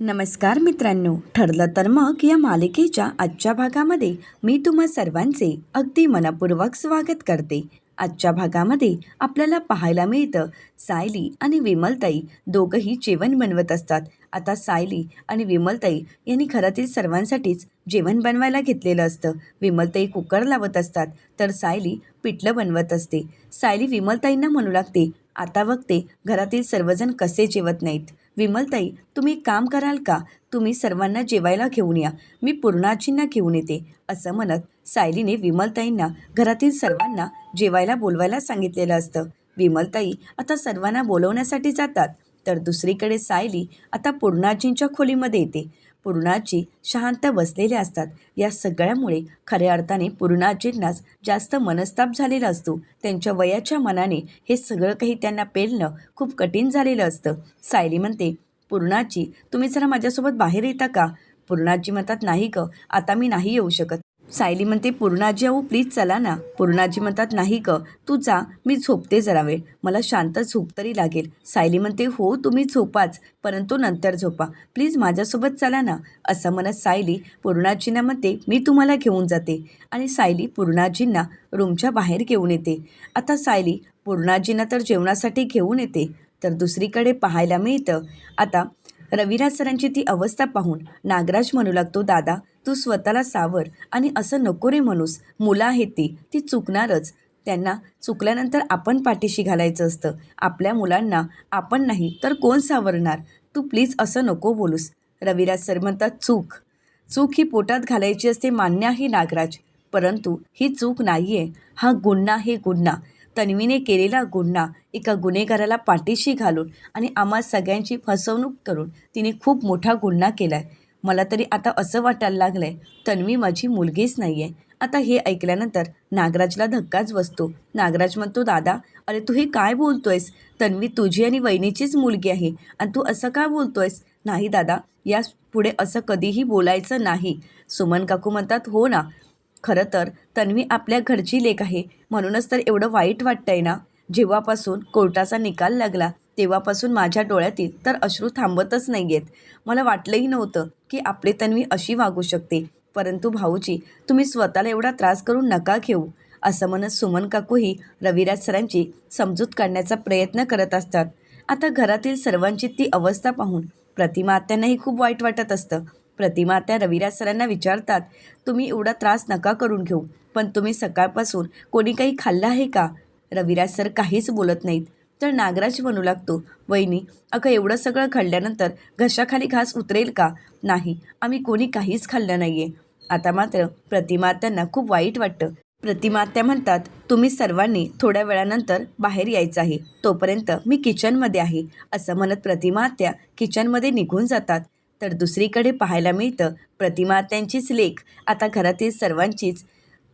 नमस्कार मित्रांनो ठरलं तर मग या मालिकेच्या आजच्या भागामध्ये मी तुम्हा सर्वांचे अगदी मनपूर्वक स्वागत करते. आजच्या भागामध्ये आपल्याला पाहायला मिळतं सायली आणि विमलताई दोघंही जेवण बनवत असतात. आता सायली आणि विमलताई यांनी घरातील सर्वांसाठीच जेवण बनवायला घेतलेलं असतं. विमलताई कुकर लावत असतात तर सायली पिठलं बनवत असते. सायली विमलताईंना म्हणू लागते आता बघते घरातील सर्वजण कसे जेवत नाहीत. विमलताई तुम्ही काम कराल का? तुम्ही सर्वांना जेवायला घेऊन या. मी पूर्णाजींना घेऊन येते असं म्हणत सायलीने विमलताईंना घरातील सर्वांना जेवायला बोलवायला सांगितलेलं असतं. विमलताई आता सर्वांना बोलवण्यासाठी जातात तर दुसरीकडे सायली आता पूर्णाजींच्या खोलीमध्ये येते. पूर्णाजी शांत बसलेले असतात. या सगळ्यामुळे खऱ्या अर्थाने पूर्णाजींनाच जास्त मनस्ताप झालेला असतो. त्यांच्या वयाच्या मनाने हे सगळं काही त्यांना पेलणं खूप कठीण झालेलं असतं. सायली म्हणते पूर्णाजी तुम्ही जरा माझ्यासोबत बाहेर येता का? पूर्णाजी म्हणतात नाही ग आता मी नाही येऊ शकत. सायली म्हणते पूर्णाजी अहो प्लीज चला ना. पूर्णाजी म्हणतात नाही ग तू जा मी झोपते जरा वेळ. मला शांत झोप तरी लागेल. सायली म्हणते हो तुम्ही झोपाच परंतु नंतर झोपा. प्लीज माझ्यासोबत चला ना. असं म्हणत सायली पूर्णाजींना म्हणते मी तुम्हाला घेऊन जाते. आणि सायली पूर्णाजींना रूमच्या बाहेर घेऊन येते. आता सायली पूर्णाजींना तर जेवणासाठी घेऊन येते तर दुसरीकडे पाहायला मिळतं. आता रविराज सरांची ती अवस्था पाहून नागराज म्हणू लागतो दादा तू स्वतःला सावर आणि असं नको रे म्हणूस. मुलं आहेत ती ती चुकणारच. त्यांना चुकल्यानंतर आपण पाठीशी घालायचं असतं. आपल्या मुलांना आपण नाही तर कोण सावरणार? तू प्लीज असं नको बोलूस. रविराज सर म्हणतात चूक. चूक ही पोटात घालायची असते मान्य आहे नागराज. परंतु ही चूक नाही आहे हा गुन्हा हे गुन्हा. तन्वीने केलेला गुन्हा एका गुन्हेगाराला पाठीशी घालून आणि आम्हा सगळ्यांची फसवणूक करून तिने खूप मोठा गुन्हा केला आहे मला तरी आता असं वाटायला लागलं आहे तन्वी माझी मुलगीच नाही आहे आता हे ऐकल्यानंतर नागराजला धक्काच बसतो. नागराज म्हणतो दादा अरे तू हे काय बोलतोयस? तन्वी तुझी आणि वहिनीचीच मुलगी आहे आणि तू असं का बोलतोयस? नाही दादा या पुढे असं कधीही बोलायचं नाही. सुमन काकू म्हणतात हो ना खरं तर तन्वी आपल्या घरची लेख आहे. म्हणूनच तर एवढं वाईट वाटतंय ना? जेव्हापासून कोर्टाचा निकाल लागला तेव्हापासून माझ्या डोळ्यातील तर अश्रू थांबतच नाही आहेत मला वाटलंही नव्हतं की आपली तन्वी अशी वागू शकते. परंतु भाऊजी तुम्ही स्वतःला एवढा त्रास करून नका घेऊ. असं म्हणत सुमन काकूही रविराज सरांची समजूत काढण्याचा प्रयत्न करत असतात. आता घरातील सर्वांची ती अवस्था पाहून प्रतिमा आत्यांनाही खूप वाईट वाटत असतं. प्रतिमा आत्या रविराज सरांना विचारतात तुम्ही एवढा त्रास नका करून घेऊ पण तुम्ही सकाळपासून कोणी काही खाल्लं आहे का? रविराज सर काहीच बोलत नाहीत. तर नागराज म्हणू लागतो वहिनी अगं एवढं सगळं खाल्ल्यानंतर घशाखाली घास उतरेल का? नाही आम्ही कोणी काहीच खाल्लं नाही आहे आता मात्र प्रतिमात्यांना खूप वाईट वाटतं. प्रतिमात्या म्हणतात तुम्ही सर्वांनी थोड्या वेळानंतर बाहेर यायचं आहे तोपर्यंत मी किचनमध्ये आहे असं म्हणत प्रतिमात्या किचनमध्ये निघून जातात. तर दुसरीकडे पाहायला मिळतं प्रतिमात्यांचीच लेख. आता घरातील सर्वांचीच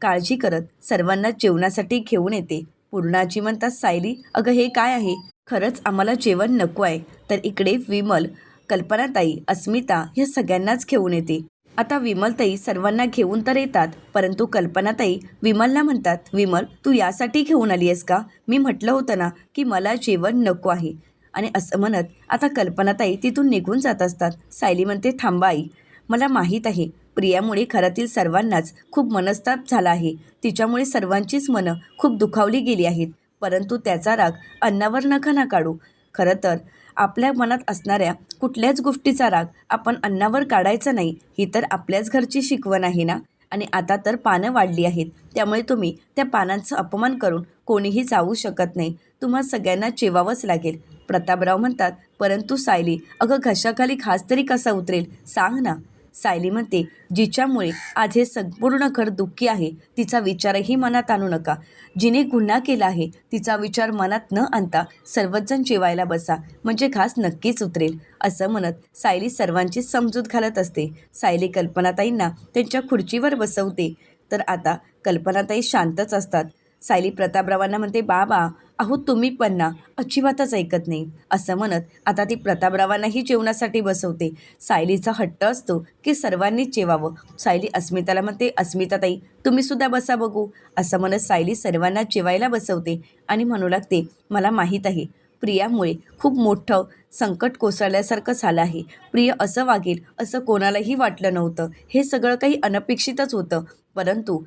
काळजी करत सर्वांना जेवणासाठी घेऊन येते. पूर्णाजी म्हणतात सायली अगं हे काय आहे? खरंच आम्हाला जेवण नको आहे तर इकडे विमल कल्पनाताई अस्मिता ह्या सगळ्यांनाच घेऊन येते. आता विमलताई सर्वांना घेऊन तर येतात परंतु कल्पनाताई विमलला म्हणतात विमल तू यासाठी घेऊन आली आहेस का? मी म्हटलं होतं ना की मला जेवण नको आहे. आणि असं म्हणत आता कल्पनाताई तिथून निघून जात असतात. सायली म्हणते थांबा आई. मला माहीत आहे प्रियामुळे घरातील सर्वांनाच खूप मनस्ताप झाला आहे. तिच्यामुळे सर्वांचीच मनं खूप दुखावली गेली आहेत. परंतु त्याचा राग अन्नावर नका ना काढू. खरं तर आपल्या मनात असणाऱ्या कुठल्याच गोष्टीचा राग आपण अन्नावर काढायचा नाही. ही तर आपल्याच घरची शिकवण आहे ना? आणि आता तर पानं वाढली आहेत. त्यामुळे तुम्ही त्या पानांचं अपमान करून कोणीही जाऊ शकत नाही. तुम्हा सगळ्यांना चेवावंच लागेल. प्रतापराव म्हणतात परंतु सायली अगं घशाखाली खास तरी कसा उतरेल? सांग ना. सायली म्हणते जिच्यामुळे आज हे संपूर्ण घर दुःखी आहे तिचा विचारही मनात आणू नका. जिने गुन्हा केला आहे तिचा विचार मनात न आणता सर्वजण जेवायला बसा म्हणजे घास नक्कीच उतरेल. असं म्हणत सायली सर्वांची समजूत घालत असते. सायली कल्पनाताईंना त्यांच्या खुर्चीवर बसवते. तर आता कल्पनाताई शांतच असतात. सायली प्रतापरावांना म्हणते बाबा अहो तुम्ही पण ना अजिबातच ऐकत नाही असं म्हणत आता ती प्रतापरावांनाही जेवणासाठी बसवते. सायलीचा हट्ट असतो की सर्वांनीच जेवावं. सायली अस्मिताला म्हणते अस्मिताताई तुम्ही सुद्धा बसा बघू. असं म्हणत सायली सर्वांना जेवायला बसवते आणि म्हणू लागते मला माहीत आहे प्रियामुळे खूप मोठं संकट कोसळल्यासारखं झालं आहे. प्रिय असं वागेल असं कोणालाही वाटलं नव्हतं. हे सगळं काही अनपेक्षितच होतं. परंतु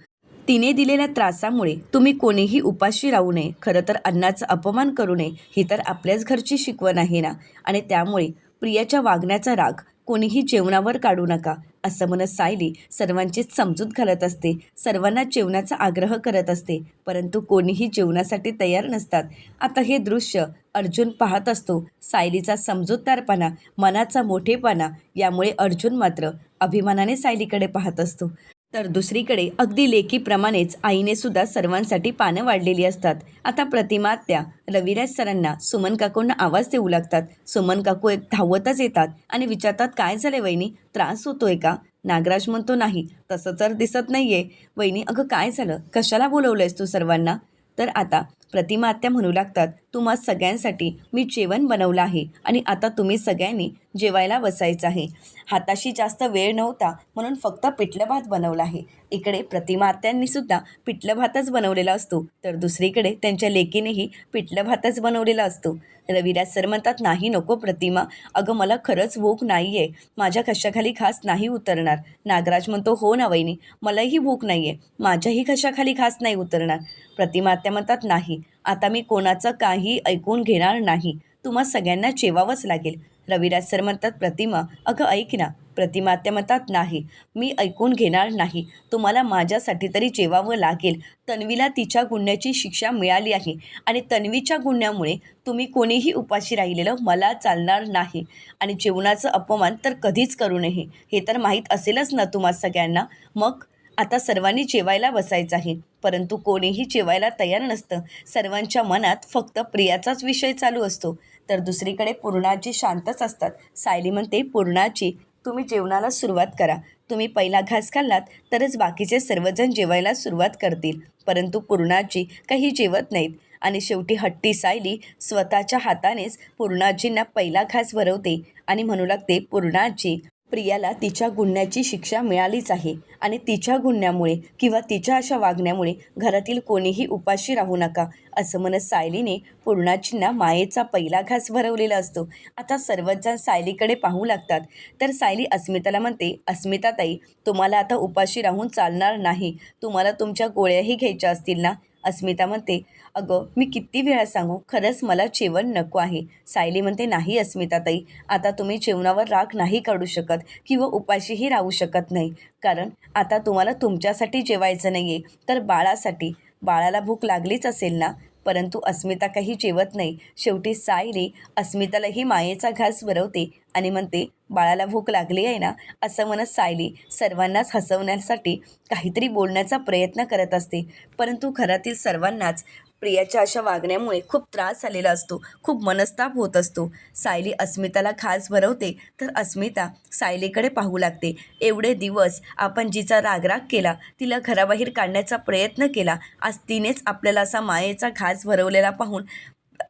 तिने दिलेल्या त्रासामुळे तुम्ही कोणीही उपाशी राहू नये. खरं तर अन्नाचा अपमान करू नये. ही तर आपल्याच घरची शिकवण आहे ना? आणि त्यामुळे प्रियाच्या वागण्याचा राग कोणीही जेवणावर काढू नका असं म्हणत सायली सर्वांचीच समजूत घालत असते. सर्वांना जेवणाचा आग्रह करत असते परंतु कोणीही जेवणासाठी तयार नसतात. आता हे दृश्य अर्जुन पाहत असतो. सायलीचा समजूतदारपणा मनाचा मोठेपणा यामुळे अर्जुन मात्र अभिमानाने सायलीकडे पाहत असतो. तर दुसरीकडे अगदी लेखीप्रमाणेच आईने सुद्धा सर्वांसाठी पानं वाढलेली असतात. आता प्रतिमा त्या रविराज सरांना सुमन काकूंना आवाज देऊ लागतात. सुमन काकू एक धावतच येतात आणि विचारतात काय झाले वहिनी? त्रास होतोय का? नागराज म्हणतो नाही तसं तर दिसत नाहीये. वहिनी अगं काय झालं? कशाला बोलवलंयस तू सर्वांना? तर आता प्रतिमा आत्या म्हणू लागतात तुम्हा सगळ्यांसाठी मी जेवण बनवलं आहे आणि आता तुम्ही सगळ्यांनी जेवायला बसायचं आहे. हाताशी जास्त वेळ नव्हता म्हणून फक्त पिठलं भात बनवला आहे. इकडे प्रतिमा आत्यांनी सुद्धा पिठलं भातच बनवलेला असतो तर दुसरीकडे त्यांच्या लेकीनेही पिठलं भातच बनवलेला असतो. रविराज सर म्हणतात नाही नको प्रतिमा अगं मला खरंच भूक नाही आहे माझ्या खशाखाली घास नाही उतरणार. नागराज म्हणतो हो ना वहिनी मलाही भूक नाही आहे माझ्याही खशाखाली घास नाही उतरणार. प्रतिमा आत्या म्हणतात नाही आता मी कोणाचं काही ऐकून घेणार नाही. तुम्हा सगळ्यांना जेवावंच लागेल. रविराज सर म्हणतात प्रतिमा अगं ऐक ना प्रतिमा त्या म्हणतात नाही मी ऐकून घेणार नाही. तुम्हाला माझ्यासाठी तरी जेवावं लागेल. तन्वीला तिच्या गुन्ह्याची शिक्षा मिळाली आहे आणि तन्वीच्या गुन्ह्यामुळे तुम्ही कोणीही उपाशी राहिलेलं मला चालणार नाही. आणि जेवणाचं अपमान तर कधीच करू नये. हे तर माहीत असेलच ना तुम्हा सगळ्यांना. मग आता सर्वांनी जेवायला बसायचं आहे. परंतु कोणीही जेवायला तयार नसतं. सर्वांच्या मनात फक्त प्रियाचाच विषय चालू असतो. तर दुसरीकडे पूर्णाजी शांतच असतात. सायली म्हणते पूर्णाची तुम्ही जेवणाला सुरुवात करा. तुम्ही पहिला घास खाल्लात तरच बाकीचे सर्वजण जेवायला सुरुवात करतील. परंतु पूर्णाजी काही जेवत नाहीत. आणि शेवटी हट्टी सायली स्वतःच्या हातानेच पूर्णाजींना पहिला घास भरवते आणि म्हणू लागते पूर्णाजी प्रियाला तिच्या गुन्ह्याची शिक्षा मिळालीच आहे आणि तिच्या गुन्ह्यामुळे किंवा तिच्या अशा वागण्यामुळे घरातील कोणीही उपाशी राहू नका असं म्हणत सायलीने पूर्णाजींना मायेचा पहिला घास भरवलेला असतो. आता सर्वच जण सायलीकडे पाहू लागतात. तर सायली अस्मिताला म्हणते अस्मिताताई तुम्हाला आता उपाशी राहून चालणार नाही. तुम्हाला तुमच्या गोळ्याही घ्यायच्या असतील ना? अस्मिता म्हणते अगं मी किती वेळा सांगू खरंच मला जेवण नको आहे. सायली म्हणते नाही अस्मिताताई आता तुम्ही जेवणावर राग नाही काढू शकत किंवा उपाशीही राहू शकत नाही. कारण आता तुम्हाला तुमच्यासाठी जेवायचं नाही आहे तर बाळासाठी. बाळाला भूक लागलीच असेल ना? परंतु अस्मिता काही जेवत नाही. शेवटी सायली अस्मितालाही मायेचा घास भरवते आणि म्हणते बाळाला भूक लागली आहे ना? असं म्हणत सायली सर्वांनाच हसवण्यासाठी काहीतरी बोलण्याचा प्रयत्न करत असते. परंतु घरातील सर्वांनाच प्रियाच्या अशा वागण्यामुळे खूप त्रास झालेला असतो खूप मनस्ताप होत असतो. सायली अस्मिताला खास भरवते तर अस्मिता सायलीकडे पाहू लागते. एवढे दिवस आपण जिचा रागराग केला तिला घराबाहेर काढण्याचा प्रयत्न केला. आज तिनेच आपल्याला असा मायेचा घास भरवलेला पाहून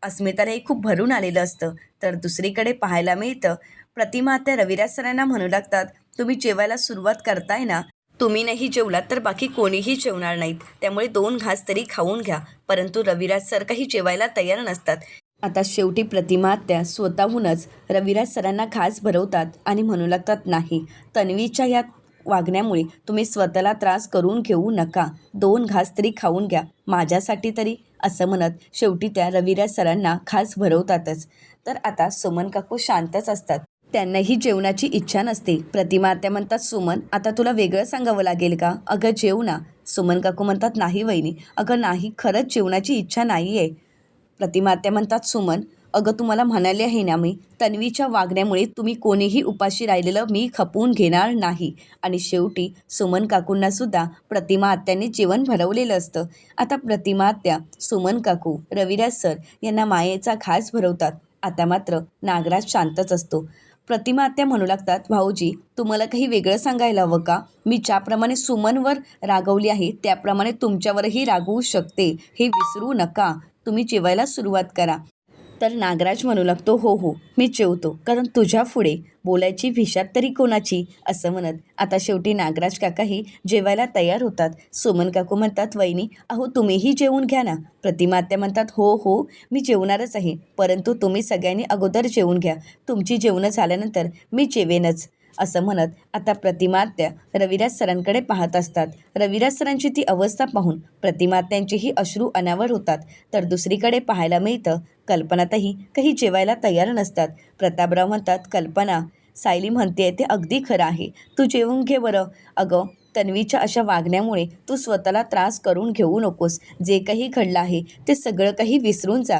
अस्मितालाही खूप भरून आलेलं असतं. तर दुसरीकडे पाहायला मिळतं प्रतिमा त्या रविराज सरांना म्हणू लागतात तुम्ही जेवायला सुरुवात करताय ना? तुम्ही नाही जेवलात तर बाकी कोणीही जेवणार नाहीत. त्यामुळे दोन घास तरी खाऊन घ्या. परंतु रविराज सर काही जेवायला तयार नसतात. आता शेवटी प्रतिमा त्या स्वतःहूनच रविराज सरांना घास भरवतात आणि म्हणू लागतात नाही तन्वीच्या या वागण्यामुळे तुम्ही स्वतःला त्रास करून घेऊ नका. दोन घास तरी खाऊन घ्या. माझ्यासाठी तरी असं म्हणत शेवटी त्या रविराज सरांना खास भरवतातच. तर आता सुमन काकू शांतच असतात. त्यांनाही जेवणाची इच्छा नसते. प्रतिमा त्या म्हणतात सुमन आता तुला वेगळं सांगावं लागेल का? अगं जेवणा सुमन काकू म्हणतात नाही वहिनी. अगं नाही खरंच जेवणाची इच्छा नाही आहे प्रतिमा आत्या म्हणतात सुमन अगं तुम्हाला म्हणाले आहे ना मी तन्वीच्या वागण्यामुळे तुम्ही कोणीही उपाशी राहिलेलं मी खपवून घेणार नाही. आणि शेवटी सुमन काकूंनासुद्धा प्रतिमा आत्याने जेवण भरवलेलं असतं. आता प्रतिमा आत्या सुमन काकू रविराज सर यांना मायेचा घास भरवतात. आता मात्र नागराज शांतच असतो. प्रतिमा आत्या म्हणू लागतात भाऊजी तुम्हाला काही वेगळं सांगायला हवं का? मी ज्याप्रमाणे सुमनवर रागवली आहे त्याप्रमाणे तुमच्यावरही रागवू शकते. हे विसरू नका. तुम्ही जेवायला सुरुवात करा. तर नागराज म्हणू लागतो हो हो मी जेवतो कारण तुझ्या पुढे बोलायची भिशात तरी कोणाची? असं म्हणत आता शेवटी नागराज काकाही जेवायला तयार होतात. सुमन काकू म्हणतात वहिनी अहो तुम्हीही जेवून घ्या ना. प्रतिमात्या म्हणतात हो हो मी जेवणारच आहे परंतु तुम्ही सगळ्यांनी अगोदर जेवून घ्या. तुमची जेवणं झाल्यानंतर मी जेवेनच. असं म्हणत आता प्रतिमात्या रविराज सरांकडे पाहत असतात. रविराज सरांची ती अवस्था पाहून प्रतिमात्यांचेही अश्रू अनावर होतात. तर दुसरीकडे पाहायला मिळतं कल्पनातही काही जेवायला तयार नसतात. प्रतापराव म्हणतात कल्पना सायली म्हणते ते अगदी खरं आहे. तू जेवून घे बरं. अगं तन्वीच्या अशा वागण्यामुळे तू स्वतःला त्रास करून घेऊ नकोस. जे काही घडलं आहे ते सगळं काही विसरून जा.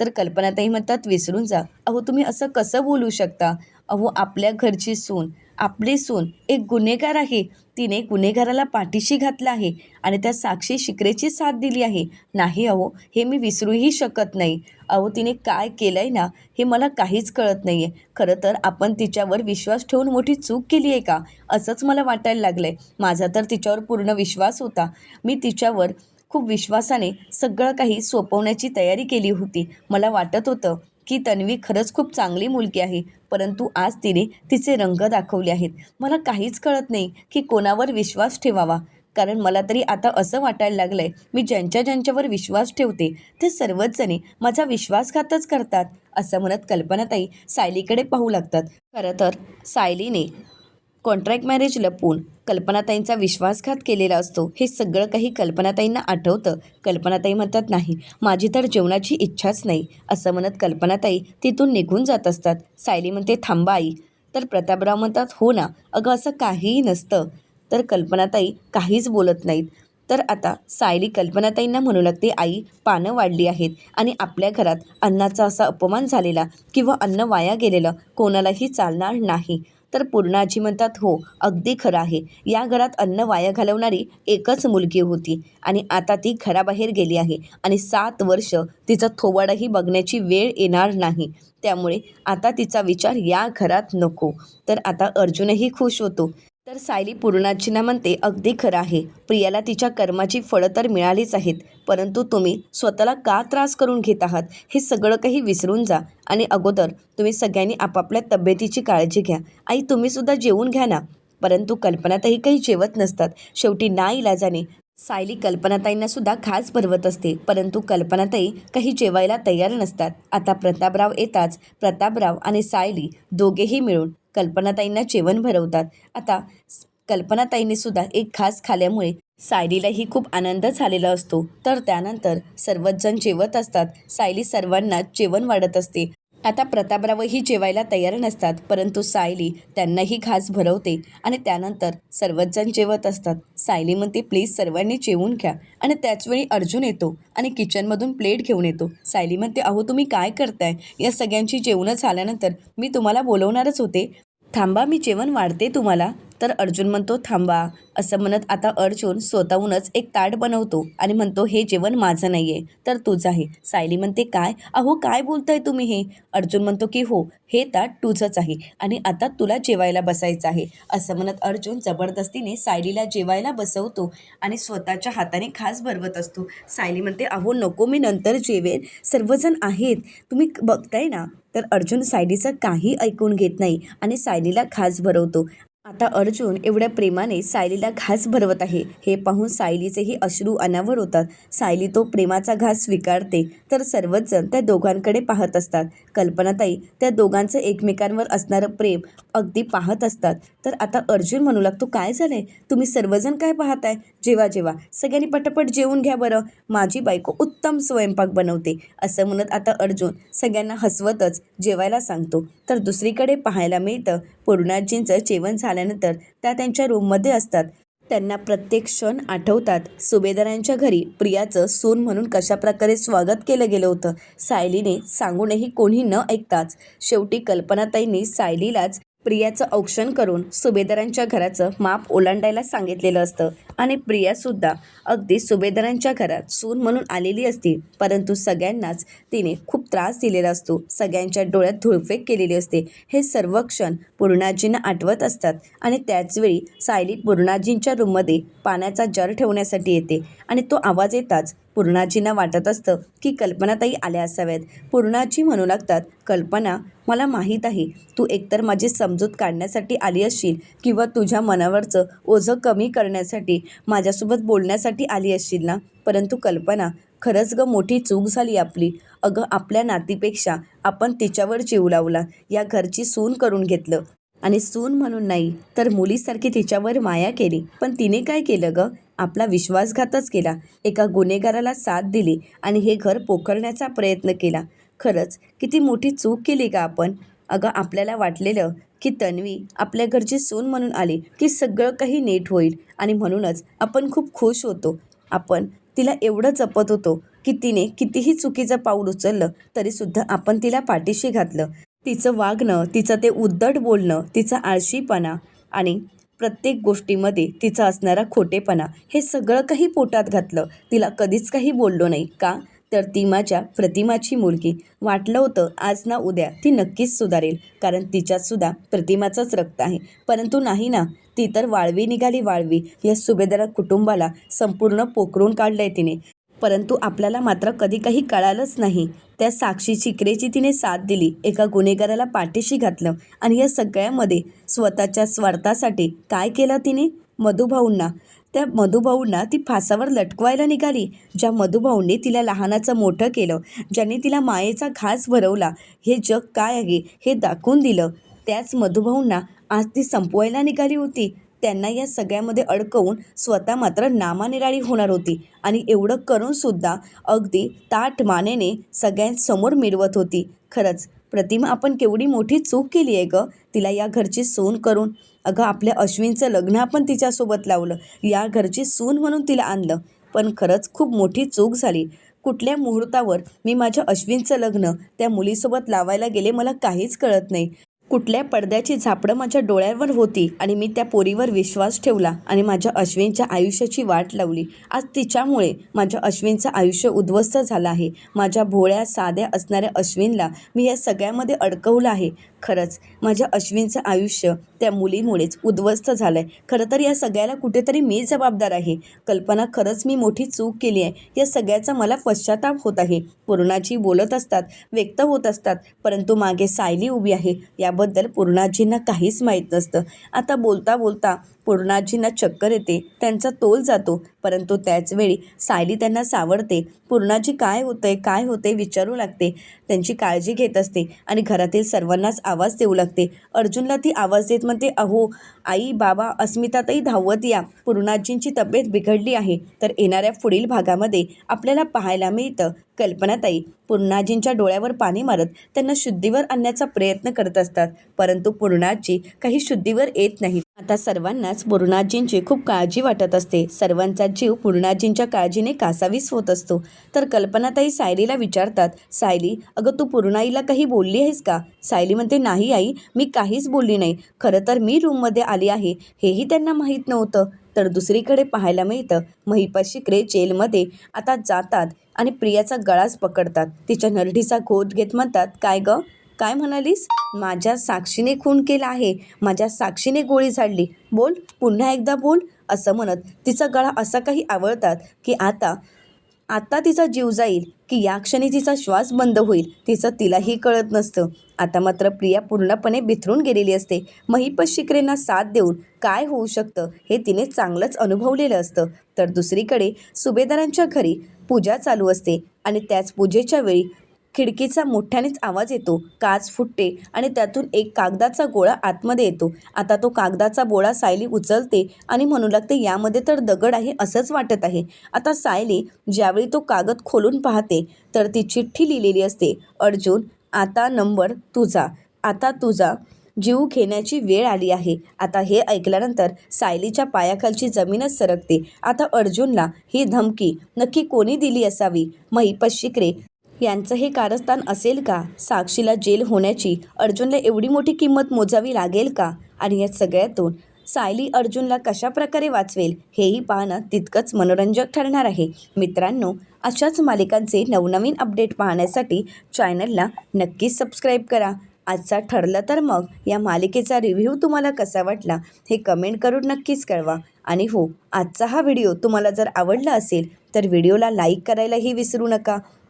तर कल्पनाताई म्हणतात विसरून जा. अहो तुम्ही असं कसं बोलू शकता? अहो आपल्या घरची सून आपली सून एक गुन्हेगार आहे. तिने गुन्हेगाराला पाठीशी घातला आहे आणि त्या साक्षी शिकरेची साथ दिली आहे. नाही अहो हे मी विसरूही शकत नाही. अहो तिने काय केलं आहे ना हे मला काहीच कळत नाही आहे खरं तर आपण तिच्यावर विश्वास ठेवून मोठी चूक केली आहे का? असंच मला वाटायला लागलं आहे माझा तर तिच्यावर पूर्ण विश्वास होता. मी तिच्यावर खूप विश्वासाने सगळं काही सोपवण्याची तयारी केली होती. मला वाटत होतं की तन्वी खरंच खूप चांगली मुलगी आहे. परंतु आज तिने तिचे रंग दाखवले आहेत. मला काहीच कळत नाही की कोणावर विश्वास ठेवावा. कारण मला तरी आता असं वाटायला लागलं आहे मी ज्यांच्या ज्यांच्यावर विश्वास ठेवते ते सर्वच जणी माझा विश्वासघातच करतात असं म्हणत कल्पनाताई सायलीकडे पाहू लागतात. खरं तर सायलीने कॉन्ट्रॅक्ट मॅरेज लपवून कल्पनाताईंचा विश्वासघात केलेला असतो. हे सगळं काही कल्पनाताईंना आठवतं. कल्पनाताई म्हणतात नाही माझी तर जेवणाची इच्छाच नाही. असं म्हणत कल्पनाताई तिथून निघून जात असतात. सायली म्हणते थांबा आई. तर प्रतापराव म्हणतात हो ना अगं असं काहीही नसतं. तर कल्पनाताई काहीच बोलत नाहीत. तर आता सायली कल्पनाताईंना म्हणू लागते आई पानं वाढली आहेत आणि आपल्या घरात अन्नाचा असा अपमान झालेला किंवा अन्न वाया गेलेलं कोणालाही चालणार नाही. तर पूर्णाजी म्हणतात हो अगदी खरं आहे. या घरात अन्न वाया घालवणारी एकच मुलगी होती आणि आता ती घराबाहेर गेली आहे आणि सात वर्ष तिचा थोवाडाही बघण्याची वेळ येणार नाही. त्यामुळे आता तिचा विचार या घरात नको. तर आता अर्जुनही खुश होतो. तर सायली पूर्णाजींना म्हणते अगदी खरं आहे. प्रियाला तिच्या कर्माची फळं तर मिळालीच आहेत परंतु तुम्ही स्वतःला का त्रास करून घेत आहात? हे सगळं काही विसरून जा आणि अगोदर तुम्ही सगळ्यांनी आपापल्या तब्येतीची काळजी घ्या. आई तुम्हीसुद्धा जेवून घ्या ना. परंतु कल्पनाताही काही जेवत नसतात. शेवटी ना इलाजाने सायली कल्पनाताईंना सुद्धा खास भरवत असते परंतु कल्पनाताई काही जेवायला तयार नसतात. आता प्रतापराव येताच प्रतापराव आणि सायली दोघेही मिळून कल्पनाताईंना जेवण भरवतात. आता स- कल्पनाताईंनी सुद्धा एक खास खाल्यामुळे सायलीलाही खूप आनंद झालेला असतो. तर त्यानंतर सर्वच जण जेवत असतात. सायली सर्वांना जेवण वाढत असते. आता प्रतापरावही जेवायला तयार नसतात परंतु सायली त्यांनाही घास भरवते आणि त्यानंतर सर्वच जण जेवत असतात. सायली म्हणते प्लीज सर्वांनी जेवून घ्या. आणि त्याचवेळी अर्जुन येतो आणि किचनमधून प्लेट घेऊन येतो. सायली म्हणते अहो तुम्ही काय करताय? या सगळ्यांची जेवणं झाल्यानंतर मी तुम्हाला बोलवणारच होते. थांबा मी जेवण वाढते तुम्हाला. तर अर्जुन म्हणतो थांबा असं म्हणत आता अर्जुन स्वतःहूनच एक ताट बनवतो आणि म्हणतो हे जेवण माझं नाही आहे तर तुझं आहे. सायली म्हणते काय? अहो काय बोलताय तुम्ही हे? अर्जुन म्हणतो की हो हे ताट तुझंच आहे आणि आता तुला जेवायला बसायचं आहे. असं म्हणत अर्जुन जबरदस्तीने सायलीला जेवायला बसवतो आणि स्वतःच्या हाताने खास भरवत असतो. सायली म्हणते अहो नको मी नंतर जेवेन. सर्वजण आहेत. तुम्ही बघताय ना? तर अर्जुन सायलीचं काही ऐकून घेत नाही आणि सायलीला खास भरवतो. आता अर्जुन एवढ्या प्रेमाने सायलीला घास भरवत आहे. हे पाहून सायलीचेही अश्रू अनावर होतात. सायली तो प्रेमाचा घास स्वीकारते तर सर्वजण त्या दोघांकडे पाहत असतात. कल्पनाताई त्या दोघांचं एकमेकांवर असणारं प्रेम अगदी पाहत असतात. तर आता अर्जुन म्हणू लागतो काय झालंय? तुम्ही सर्वजण काय पाहताय? जेवा जेवा. सगळ्यांनी पटापट जेवून घ्या बरं. माझी बायको उत्तम स्वयंपाक बनवते. असं म्हणत आता अर्जुन सगळ्यांना हसवतच जेवायला सांगतो. तर दुसरीकडे पाहायला मिळतं पूर्णाजींचं जेवण झालं झाल्यानंतर त्या त्यांच्या रूममध्ये असतात. त्यांना प्रत्येक क्षण आठवतात. सुभेदारांच्या घरी प्रियाचं सून म्हणून कशाप्रकारे स्वागत केलं गेलं होतं सायलीने सांगूनही कोणी न ऐकताच. शेवटी कल्पनाताईंनी सायलीलाच प्रियाचं औक्षण करून सुभेदारांच्या घराचं माप ओलांडायला सांगितलेलं असतं. आणि प्रियासुद्धा अगदी सुभेदारांच्या घरात सून म्हणून आलेली असते परंतु सगळ्यांनाच तिने खूप त्रास दिलेला असतो. सगळ्यांच्या डोळ्यात धुळफेक केलेली असते. हे सर्व क्षण पूर्णाजींना आठवत असतात आणि त्याचवेळी सायली पूर्णाजींच्या रूममध्ये पाण्याचा जर ठेवण्यासाठी येते आणि तो आवाज येताच पूर्णाजींना वाटत असतं की कल्पनाताई आल्या असाव्यात. पूर्णाजी म्हणू लागतात कल्पना मला माहीत आहे तू एकतर माझी समजूत काढण्यासाठी आली असशील किंवा तुझ्या मनावरचं ओझं कमी करण्यासाठी माझ्यासोबत बोलण्यासाठी आली असशील ना? परंतु कल्पना खरंच ग मोठी चूक झाली आपली. अगं आपल्या नातीपेक्षा आपण तिच्यावर जीव लावला या घरची सून करून घेतलं. आणि सून म्हणून नाही तर मुलीसारखी तिच्यावर माया केली. पण तिने काय केलं गं? आपला विश्वासघातच केला. एका गुन्हेगाराला साथ दिली आणि हे घर पोखरण्याचा प्रयत्न केला. खरंच किती मोठी चूक केली का आपण? अगं आपल्याला वाटलेलं की तन्वी आपल्या घरची सून म्हणून आली की सगळं काही नीट होईल आणि म्हणूनच आपण खूप खुश होतो. आपण तिला एवढं जपत होतो की तिने कितीही चुकीचं पाऊल उचललं तरीसुद्धा आपण तिला पाठीशी घातलं. तिचं वागणं तिचं ते उद्धट बोलणं तिचा आळशीपणा आणि प्रत्येक गोष्टीमध्ये तिचा असणारा खोटेपणा हे सगळं काही पोटात घातलं. तिला कधीच काही बोललो नाही. का? तर ती माझ्या प्रतिमाची मुलगी. वाटलं होतं आज ना उद्या ती नक्कीच सुधारेल. कारण तिच्यातसुद्धा प्रतिमाचंच रक्त आहे. परंतु नाही ना. ती तर वाळवी निघाली वाळवी. या सुभेदारा कुटुंबाला संपूर्ण पोखरून काढलंय तिने. परंतु आपल्याला मात्र कधी काही कळालंच नाही. त्या साक्षी चिकरेची तिने साथ दिली. एका गुन्हेगाराला पाठीशी घातलं आणि या सगळ्यामध्ये स्वतःच्या स्वार्थासाठी काय केलं तिने? मधुभाऊंना. त्या मधुभाऊंना ती फासावर लटकवायला निघाली. ज्या मधुभाऊंनी तिला लहानाचं मोठं केलं ज्यांनी तिला मायेचा घास भरवला हे जग काय आहे हे दाखवून दिलं. त्याच मधुभाऊंना आज ती संपवायला निघाली होती. त्यांना या सगळ्यामध्ये अडकवून स्वतः मात्र नामानिराळी होणार होती. आणि एवढं करूनसुद्धा अगदी ताठ मानेने सगळ्यांसमोर मिरवत होती. खरंच प्रतिमा आपण केवढी मोठी चूक केली आहे गं? तिला या घरची सून करून. अगं आपल्या अश्विनचं लग्न आपण तिच्यासोबत लावलं. या घरची सून म्हणून तिला आणलं. पण खरंच खूप मोठी चूक झाली. कुठल्या मुहूर्तावर मी माझ्या अश्विनचं लग्न त्या मुलीसोबत लावायला गेले मला काहीच कळत नाही. कुठल्या पडद्याची झापडं माझ्या डोळ्यावर होती आणि मी त्या पोरीवर विश्वास ठेवला आणि माझ्या अश्विनच्या आयुष्याची वाट लावली. आज तिच्यामुळे माझ्या अश्विनचं आयुष्य उद्ध्वस्त झालं आहे. माझ्या भोळ्या साध्या असणाऱ्या अश्विनला मी या सगळ्यामध्ये अडकवलं आहे. खरंच माझ्या अश्विनचं आयुष्य त्या मुलीमुळेच उद्ध्वस्त झालं आहे खरं तर या सगळ्याला कुठेतरी मी जबाबदार आहे. कल्पना खरंच मी मोठी चूक केली आहे. या सगळ्याचा मला पश्चाताप होत आहे. पूर्णाजी बोलत असतात व्यक्त होत असतात परंतु मागे सायली उभी आहे. याबद्दल पूर्णाजींना काहीच माहीत नसतं. आता बोलता बोलता पूर्णाजींना चक्कर येते त्यांचा तोल जातो परंतु त्याचवेळी सायली त्यांना सावरते. पूर्णाजी काय होतंय? काय होते विचारू लागते. त्यांची काळजी घेत असते आणि घरातील सर्वांनाच आवाज देऊ लागते. अर्जुनला ती आवाज देत म्हणते अहो आई बाबा अस्मितातही धावत या. पूर्णाजींची तब्येत बिघडली आहे. तर येणाऱ्या पुढील भागामध्ये आपल्याला पाहायला मिळतं. कल्पनाताई पूर्णाजींच्या डोळ्यावर पाणी मारत त्यांना शुद्धीवर आणण्याचा प्रयत्न करत असतात. परंतु पूर्णाजी काही शुद्धीवर येत नाही आता सर्वांनाच पूर्णाजींची खूप काळजी वाटत असते. सर्वांचा जीव पूर्णाजींच्या काळजीने कासावीस होत असतो. तर कल्पनाताई सायलीला विचारतात सायली अगं तू पूर्णाईला काही बोलली आहेस का? सायली म्हणते नाही आई मी काहीच बोलली नाही. खरं तर मी रूममध्ये आली आहे. हेही त्यांना माहीत नव्हतं. तर दुसरीकडे पाहायला मिळतं. महिपा शिकरे जेलमध्ये आता जातात आणि प्रियाचा गळाच पकडतात. तिच्या नरढीचा घोट घेत म्हणतात काय गं? काय म्हणालीस? माझ्या साक्षीने खून केला आहे. माझ्या साक्षीने गोळी झाडली. बोल पुन्हा एकदा बोल असं म्हणत तिचा गळा असा काही आवळतात की आता आता तिचा जीव जाईल की या क्षणी तिचा श्वास बंद होईल तिचं तिलाही कळत नसतं. आता मात्र प्रिया पूर्णपणे बिथरून गेलेली असते. महिप शिकरेंना साथ देऊन काय होऊ शकतं हे तिने चांगलंच अनुभवलेलं असतं. तर दुसरीकडे सुभेदारांच्या घरी पूजा चालू असते आणि त्याच पूजेच्या वेळी खिडकीचा मोठ्यानेच आवाज येतो. काच फुटते आणि त्यातून एक कागदाचा गोळा आतमध्ये येतो. आता तो कागदाचा गोळा सायली उचलते आणि म्हणू लागते यामध्ये तर दगड आहे असंच वाटत आहे. आता सायली ज्यावेळी तो कागद खोलून पाहते तर ती चिठ्ठी लिहिलेली असते. अर्जुन आता नंबर तुझा. आता तुझा जीव घेण्याची वेळ आली आहे. आता हे ऐकल्यानंतर सायलीच्या पायाखालची जमीनच सरकते. आता अर्जुनला ही धमकी नक्की कोणी दिली असावी? महिपत शिकरे यांचं हे कारस्थान असेल का? साक्षीला जेल होण्याची अर्जुनला एवढी मोठी किंमत मोजावी लागेल का? आणि या सगळ्यातून सायली अर्जुनला कशा प्रकारे वाचवेल हेही पाहणं तितकंच मनोरंजक ठरणार आहे. मित्रांनो अशाच मालिकांचे नवनवीन अपडेट पाहण्यासाठी चॅनलला नक्कीच सबस्क्राईब करा. आजचा ठरलं तर मग या मालिकेचा रिव्ह्यू तुम्हाला कसा वाटला हे कमेंट करून नक्कीच कळवा. आणि हो आजचा हा व्हिडिओ तुम्हाला जर आवडला असेल तर व्हिडिओला लाईक करायलाही विसरू नका.